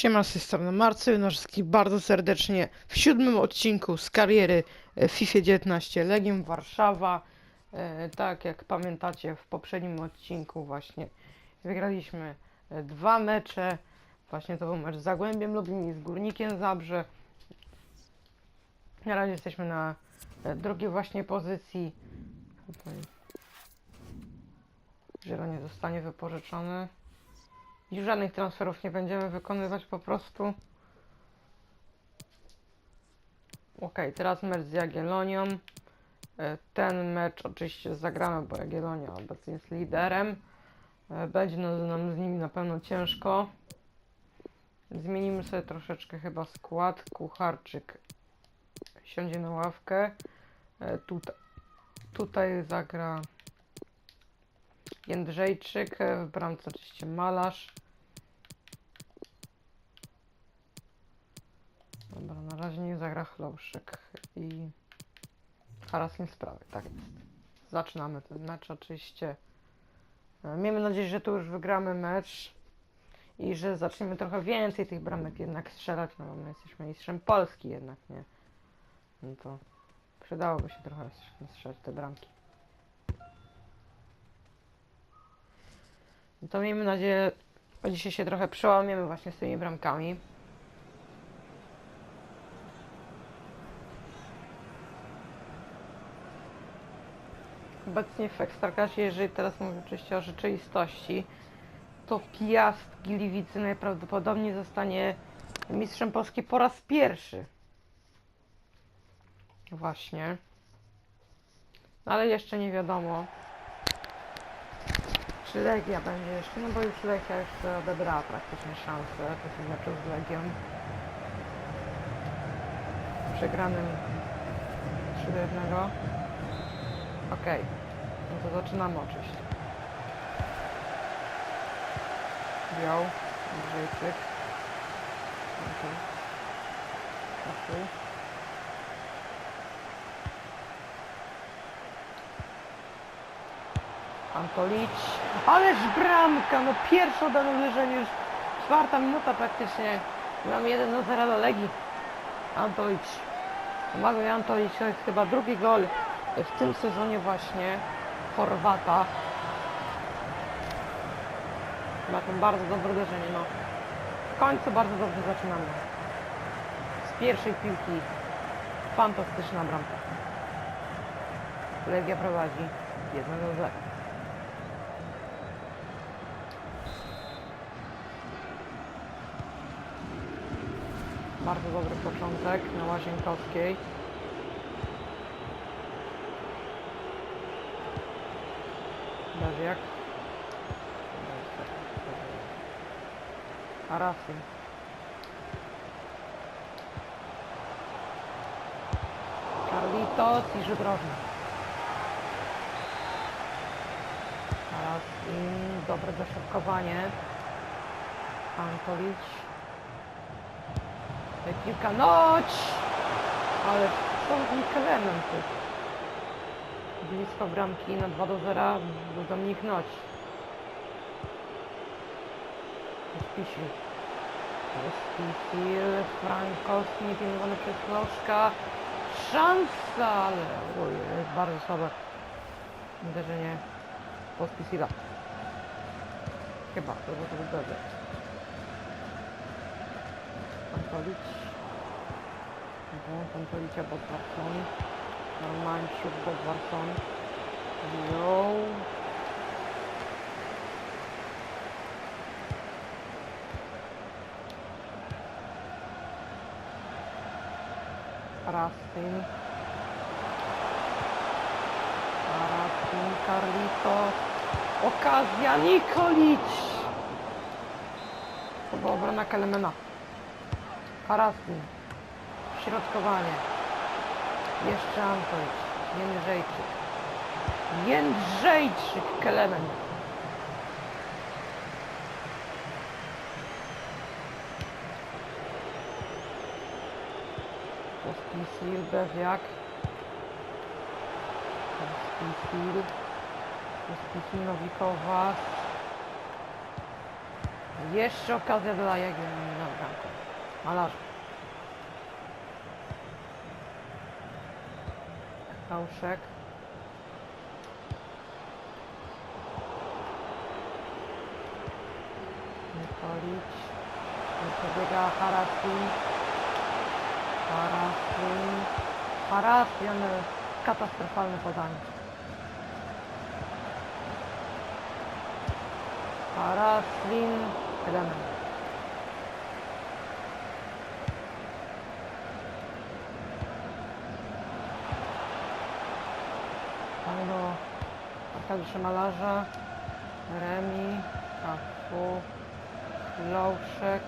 Siema, z tej strony Marcy, bardzo serdecznie w siódmym odcinku z kariery e, FIFA 19 Legion Warszawa. E, tak jak pamiętacie w poprzednim odcinku właśnie wygraliśmy e, dwa mecze. Właśnie to był mecz z Zagłębiem Lubin i z Górnikiem Zabrze. Na razie jesteśmy na drugiej właśnie pozycji. Zielony zostanie wypożyczony. Już żadnych transferów nie będziemy wykonywać po prostu. Ok, teraz mecz z Jagiellonią. E, Ten mecz oczywiście zagramy, bo Jagiellonia obecnie jest liderem. E, Będzie nam nam z nimi na pewno ciężko. Zmienimy sobie troszeczkę chyba skład. Kucharczyk siądzie na ławkę. E, Tutaj, tutaj zagra Jędrzejczyk, w bramce oczywiście Malarz. Dobra, na razie nie zagra Chląszyk i Haras nie sprawy, tak jest. Zaczynamy ten mecz oczywiście. E, Miejmy nadzieję, że tu już wygramy mecz i że zaczniemy trochę więcej tych bramek jednak strzelać, no bo my jesteśmy mistrzem Polski jednak, nie? No to przydałoby się trochę strzelać te bramki. No To miejmy nadzieję, że dzisiaj się trochę przełamiemy właśnie z tymi bramkami. Obecnie w Ekstraklasie, jeżeli teraz mówię oczywiście o rzeczywistości, to Piast Gliwice najprawdopodobniej zostanie mistrzem Polski po raz pierwszy. Właśnie. No ale jeszcze nie wiadomo. Czy Legia będzie jeszcze? No bo już Legia jeszcze odebrała praktycznie szansę tym meczu z Legią. Przegranym 3 do 1. Okej, no to zaczynamy oczywiście. Biał, Andrzejczyk. Okej. Antolicz. Ależ bramka, no pierwsze oddane uderzenie już czwarta minuta praktycznie. Mamy 1 do 0 do Legii. Antolicz. Pomagał Antolicz, to jest chyba drugi gol w tym sezonie właśnie Chorwata. Ma to bardzo dobre uderzenie, no. W końcu bardzo dobrze zaczynamy. Z pierwszej piłki fantastyczna bramka. Legia prowadzi 1 do 0. Bardzo dobry początek na Łazienkowskiej. Beziak. Arasy. Carlitos i rzut rożny. Teraz dobre dośrodkowanie. Antolicz. Piłka noć! Ale co z Kelemem tu? Blisko bramki na 2 do 0 był Dominik Noć. Spisil. Spisil, Frankowski, pilnowany przez Loszka. Szansa, ale oj, jest bardzo słabe uderzenie Pospisila. Chyba, to było to dobrze. Antolicz. Błąd Antolicia Bodwarson. Normalciuk Bodwarson. Yo. Rastin. Rastin, Carlito. Okazja, Nikolic! To była obrona Kelemena. Harastin. Środkowanie. Jeszcze Antoś. Jędrzejczyk. Jędrzejczyk Kelemen. Pospisil Beziak. Pospisil. Pospisil Nowikowa. Jeszcze okazja dla Jagiellonii. Dobra. Malarz. Kałszek. Nikolić. Przebiega Harasin. Harasin. Harasin. Katastrofalne podanie. Harasin. Element. Mamy do Arkadiusza Malarza, Remi, Kafu, Louszek.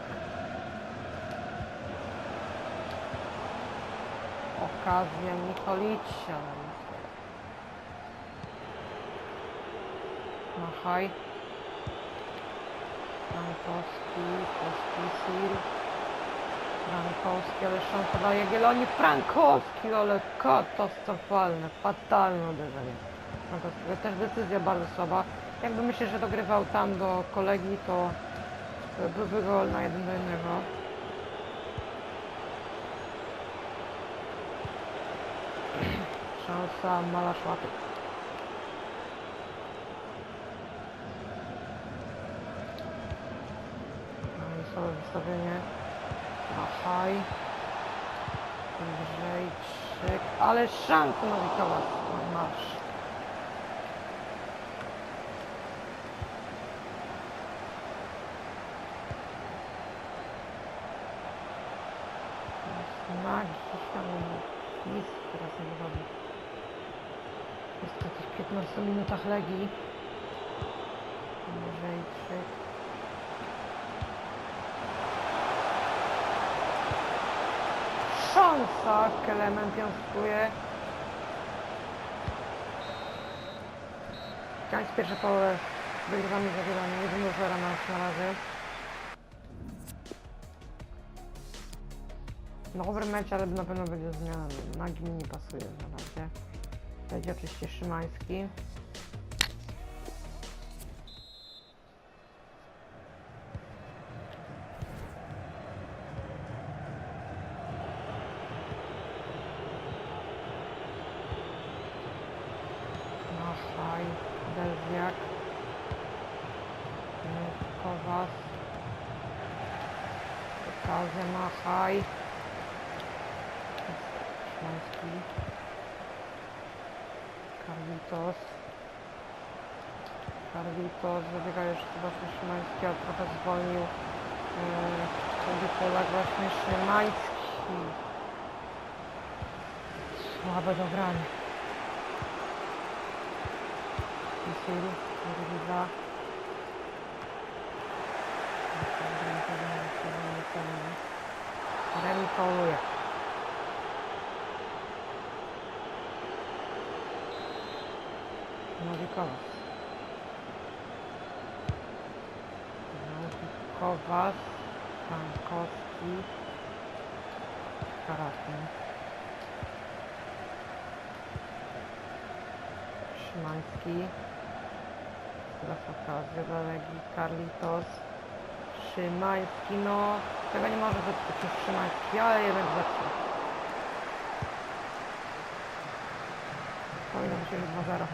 Okazja niestety. Machaj. Frankowski, Pospisil. Frankowski, ale szansa Jagiellonii. Frankowski, ale katastrofalne, fatalne uderzenie. Frankowskiego. Też decyzja bardzo słaba. Jakby myślę, że dogrywał tam do kolegi, to byłby gol na 1 do 1. Szansa malarz łapy. No i sobie wystawienie. Machaj. Andrzejczyk. Ale szansa Nowikowa. Masz. Znak ściany. Nic teraz nie wychodzi. Jest w takich 15 minutach Legii. Andrzejczyk. Szansa! Kelemen piątkuje. Końc pierwsze połowę. Wygrywamy za wielami. 1 do 0 na, na razie. Dobry mecz, ale na pewno będzie zmiana. Nagi mi nie pasuje na razie. Będzie oczywiście Szymański. Machaj, Delwiak, Kowas, Okazja Machaj, Szymański, Carlitos, Carlitos, zabiega już właśnie Szymański, ale trochę zwolnił drugi Polak właśnie Szymański. Słabe dogranie. Misil, Rydza. Remi fauluje. Nowikowas. Kowas, Pankowski, Karatin, Szymański, teraz okazja do Legii, Carlitos, Szymański, no tego nie może zepsuć Szymański, ale jednak zepsuł. Powinno być 1-0.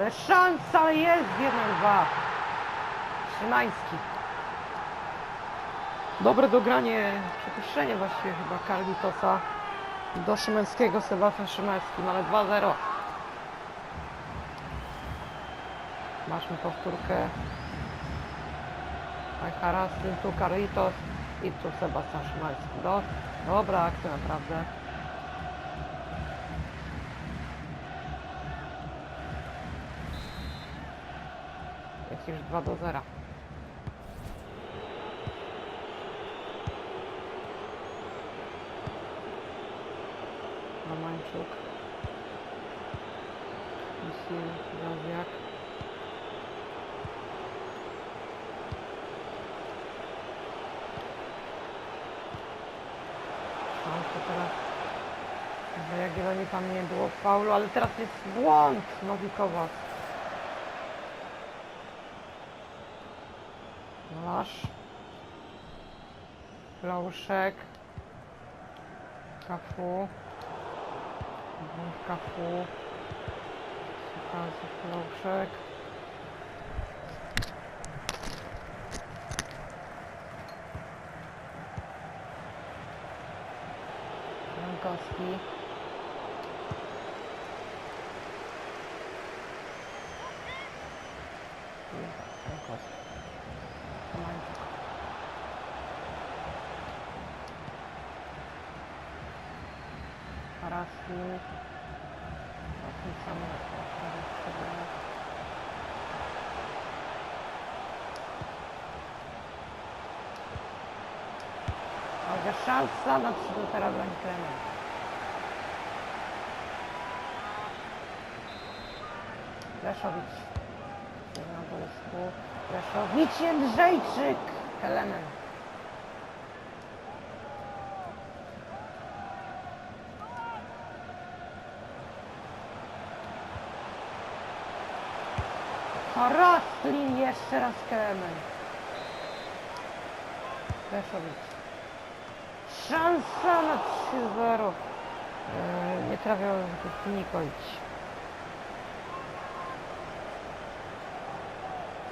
Ale szansa jest 1-2. Szymański. Dobre dogranie, przepuszczenie właściwie chyba Carlitosa do Szymańskiego, Sebastian Szymański, ale 2-0. Masz mi powtórkę. Harasin, tu Carlitos i tu Sebastian Szymański. Do, dobra akcja naprawdę. Jest już 2 do 0. Romańczuk. Misil, Gaziak. Szansa teraz. Że Jagiellonii tam nie było faulu, ale teraz jest błąd Nowikowa. Malarz. Flauszek. Kafu. Dwóch Kafu. Sukazy. Jankowski. Jankowski. Ale szansa na 3 do teraz dla Klemen. Leszowicz. Na boisku. Leszowicz Jędrzejczyk. Element. Harastlin jeszcze raz Kemen. Leszowicz. Szansa na 3-0. Yy, nie trafiał Nikolić.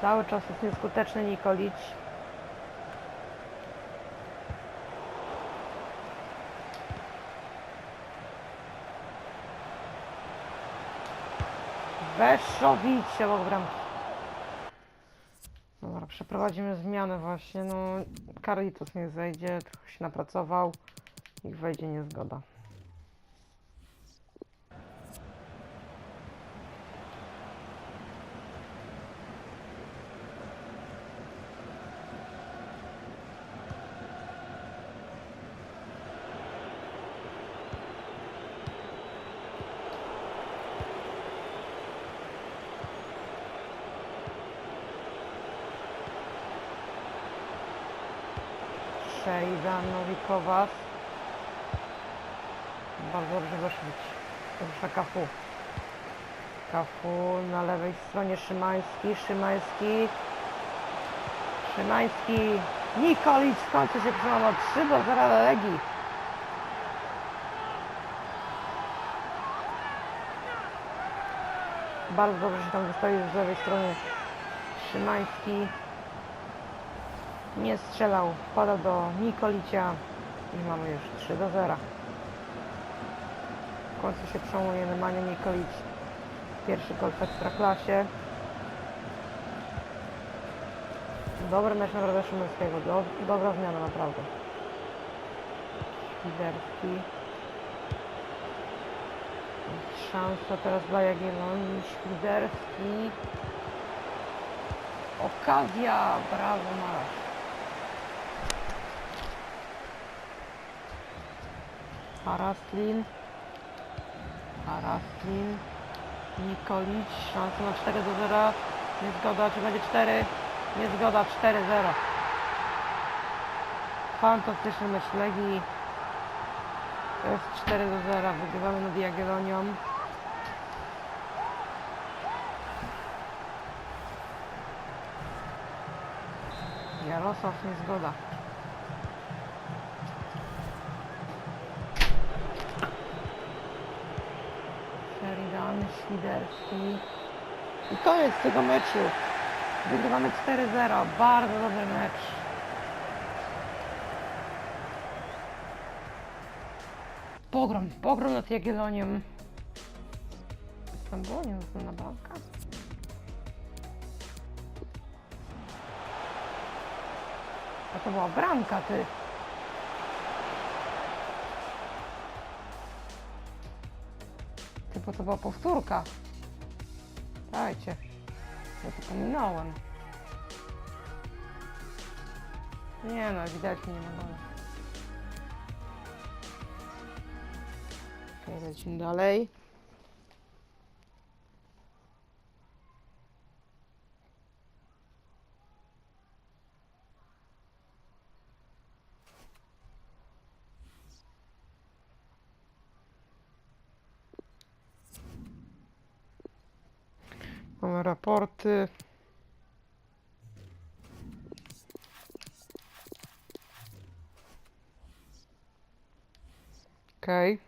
Cały czas jest nieskuteczny Nikolić. Weszowicz obok bramki. Dobra, przeprowadzimy zmianę właśnie. No, Carlitos nie zejdzie, trochę się napracował. Niech wejdzie niezgoda. Sheridan Nowikowas. Bardzo dobrze weszlić. Dobrze Kafu. Kafu na lewej stronie Szymański. Szymański. Szymański. Nikolic w końcu się przełamał. 3 do 0 dla Legii. Bardzo dobrze się tam wystawił z lewej strony Szymański nie strzelał, podał do Nikolicia i mamy już 3 do 0. W końcu się przełamuje Nemanja Nikolic. Pierwszy gol w Ekstraklasie. Dobry mecz naprawdę Szymańskiego, do, dobra zmiana naprawdę. Świderski. Szansa teraz dla Jagiellonii. Świderski. Okazja, brawo Marasz. Harastlin. Harastlin. Nikolic. Szansa na 4 do 0. Niezgoda, czy będzie 4? Niezgoda, 4-0. Fantastyczny mecz Legii. To jest 4 do 0. Wygrywamy nad Jagiellonią. Jarosław niezgoda. Sheridan, Świderski. I koniec tego meczu. Wygrywamy 4-0. Bardzo dobry mecz. Pogrom, pogrom nad Jagiellonią. Tam było nieuznana bramka? A to była bramka, ty. Bo to była powtórka. Dajcie. Ja to pominąłem. Nie no, ewidentnie nie ma gola. Okej, lecimy dalej. Mamy raporty. Okej. Okay.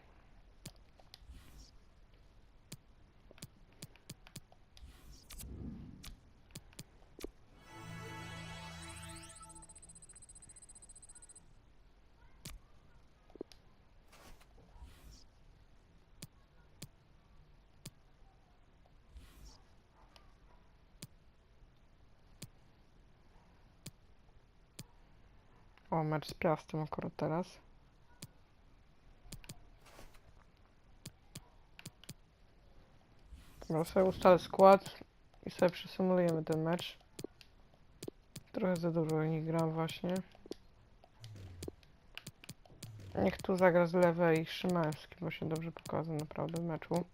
O, mecz z Piastem akurat teraz. Dobra, sobie ustalę skład i sobie przesymulujemy ten mecz. Trochę za dużo nich gram właśnie. Niech tu zagra z lewej Szymański, bo się dobrze pokazał naprawdę w meczu.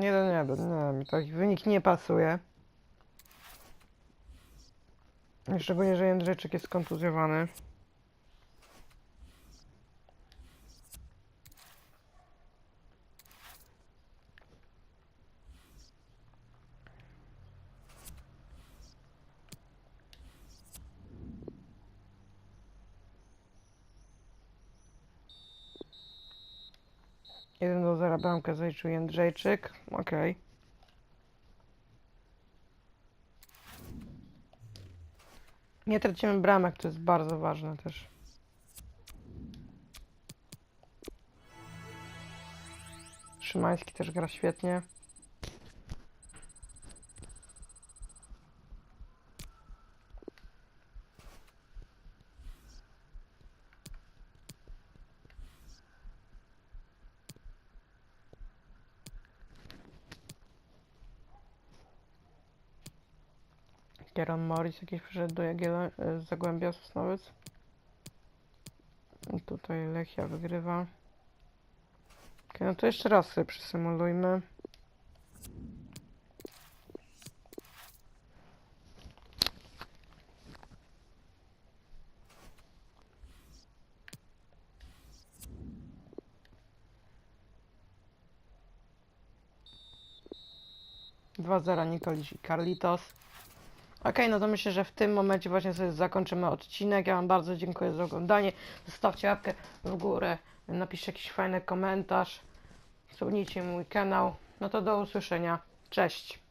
Jeden, taki wynik nie pasuje. Szczególnie, że Jędrzejczyk jest kontuzjowany. Jeden do zera bramkę zaliczył Jędrzejczyk. Okej. Nie tracimy bramek, to jest bardzo ważne też. Szymański też gra świetnie. Kieron Morris jakiś przyszedł do Jagielo- e, Zagłębia Sosnowiec. I tutaj Lechia wygrywa. Okej, no to jeszcze raz sobie przysymulujmy. Dwa zera Nikolic i Carlitos. Okej, no to myślę, że w tym momencie właśnie sobie zakończymy odcinek. Ja Wam bardzo dziękuję za oglądanie. Zostawcie łapkę w górę, napiszcie jakiś fajny komentarz, subnijcie mój kanał. No to do usłyszenia. Cześć!